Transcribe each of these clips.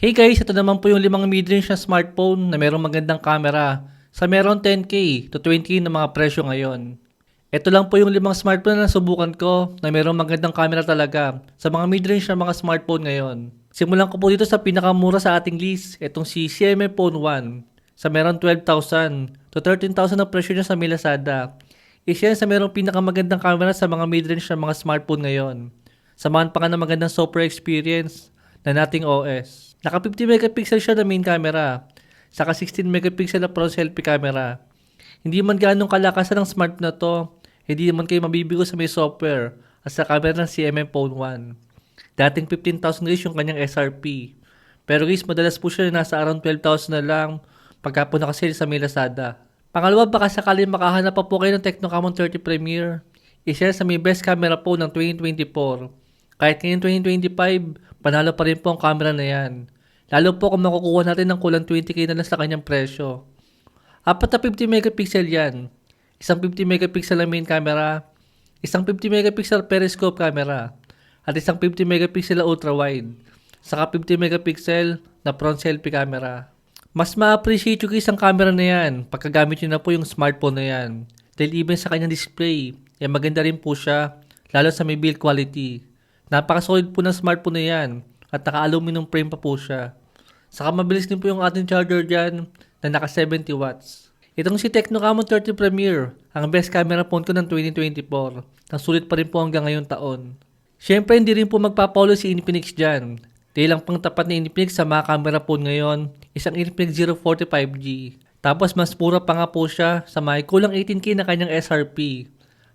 Hey guys, ito naman po yung limang mid-range na smartphone na merong magandang camera sa meron 10k to 20k na mga presyo ngayon. Ito lang po yung limang smartphone na nasubukan ko na merong magandang camera talaga sa mga mid-range na mga smartphone ngayon. Simulan ko po dito sa pinakamura sa ating list, itong si CMA Phone 1 sa meron 12,000 to 13,000 na presyo niya sa may Lazada. Isa yan sa merong pinakamagandang camera sa mga mid-range na mga smartphone ngayon. Samahan pa nga ng magandang software experience na nating OS. Naka 50 megapixel siya na main camera. Saka 16 megapixel na pro selfie camera. Hindi man ganong kalakasan ng smartphone na to, hindi naman kayo mabibigo sa may software at sa camera ng CMM Phone 1. Dating 15,000 guys yung kanyang SRP. Pero guys, madalas po siya nasa around 12,000 na lang pagka po nakasale sa may Lazada. Pangalawa, baka sakali makahanap pa po kayo ng Tecnocamon 30 Premier. Isa sa may best camera po ng 2024. Kahit ngayon 2025, panalo pa rin po ang camera na yan. Lalo po kung makukuha natin ng kulang 20k na lang sa kanyang presyo. Apat na 50 megapixel yan. Isang 50 megapixel na main camera, isang 50 megapixel periscope camera, at isang 50 megapixel na ultra wide, saka 50 megapixel na front selfie camera. Mas ma-appreciate yung isang camera na yan pagkagamit nyo na po yung smartphone na yan. Dahil even sa kanyang display, eh maganda rin po siya, lalo sa may build quality. Napaka-solid po ng smartphone na yan at naka-aluminum frame pa po siya. Saka mabilis din po yung ating charger dyan na naka 70 watts. Itong si Tecnocamon 30 Premier, ang best camera phone ko ng 2024. Nang sulit pa rin po hanggang ngayong taon. Siyempre hindi rin po magpapaulo si Infinix dyan. Dahil ang pangtapat ni Infinix sa mga camera phone ngayon, isang Infinix 045G. Tapos mas pura pa nga po siya sa may kulang 18K na kanyang SRP.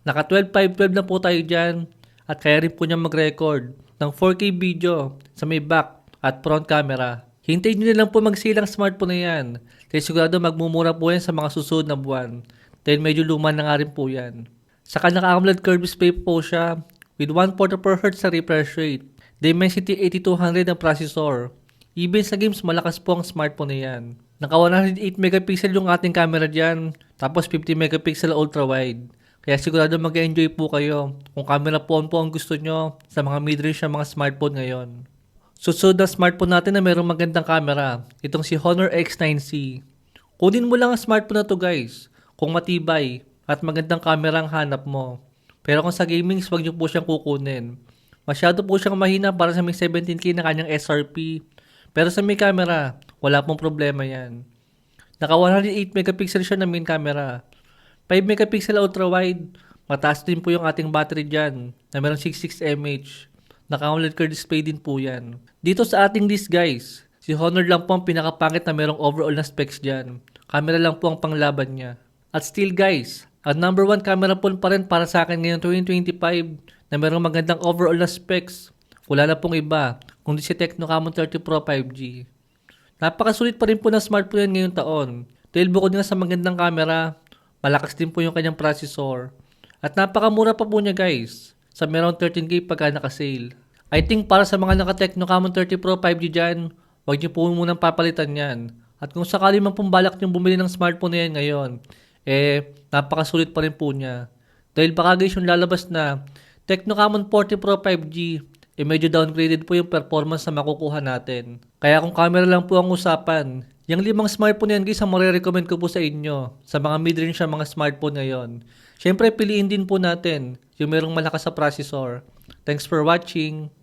Naka 12512 na po tayo dyan at kaya rin po niya mag-record ng 4K video sa may back at front camera. Hintayin nyo na lang po magsilang smartphone na yan. Dahil sigurado magmumura po yan sa mga susunod na buwan. Dahil medyo luma na nga rin po yan. Saka naka-AMOLED curved display po siya with 144 Hz sa refresh rate. Dimensity 8200 ang processor. Even sa games, malakas po ang smartphone na yan. Naka 108 megapixel yung ating camera dyan, tapos 50 megapixel ultra wide. Kaya sigurado mag-enjoy po kayo kung camera phone po ang gusto nyo sa mga mid-range na mga smartphone ngayon. Susunod na smartphone natin na mayroong magandang camera, itong si Honor X9C. Kunin mo lang ang smartphone na to guys, kung matibay at magandang camera ang hanap mo. Pero kung sa gaming, wag nyo po siyang kukunin. Masyado po siyang mahina para sa may 17K na kanyang SRP. Pero sa may camera, wala pong problema yan. Naka 108 megapixel siya na main camera. 5 megapixel ultra wide. Mataas din po yung ating battery dyan na meron 66 mAh. Naka OLED curved display din po yan. Dito sa ating list guys, si Honor lang po ang pinakapangit na merong overall na specs dyan. Camera lang po ang panglaban niya. At still guys, ang number one camera phone pa rin para sa akin ngayon 2025 na merong magandang overall na specs. Wala na pong iba, kundi si Tecnocamon 30 Pro 5G. Napakasulit pa rin po ng smartphone yan ngayong taon. Dahil bukod nga sa magandang camera, malakas din po yung kanyang processor. At napakamura pa po niya guys, sa meron 13k pagka naka-sale. I think para sa mga naka-Tecnocamon 30 Pro 5G dyan, huwag niyo po munang papalitan yan. At kung sakali man pong balak niyong bumili ng smartphone na yan ngayon, eh, napakasulit pa rin po niya. Dahil baka guys yung lalabas na Tecnocamon 40 Pro 5G, eh medyo downgraded po yung performance na makukuha natin. Kaya kung camera lang po ang usapan, yung limang smartphone yan guys ang marirecommend ko po sa inyo sa mga mid-range na mga smartphone ngayon. Siyempre piliin din po natin yung merong malakas sa processor. Thanks for watching!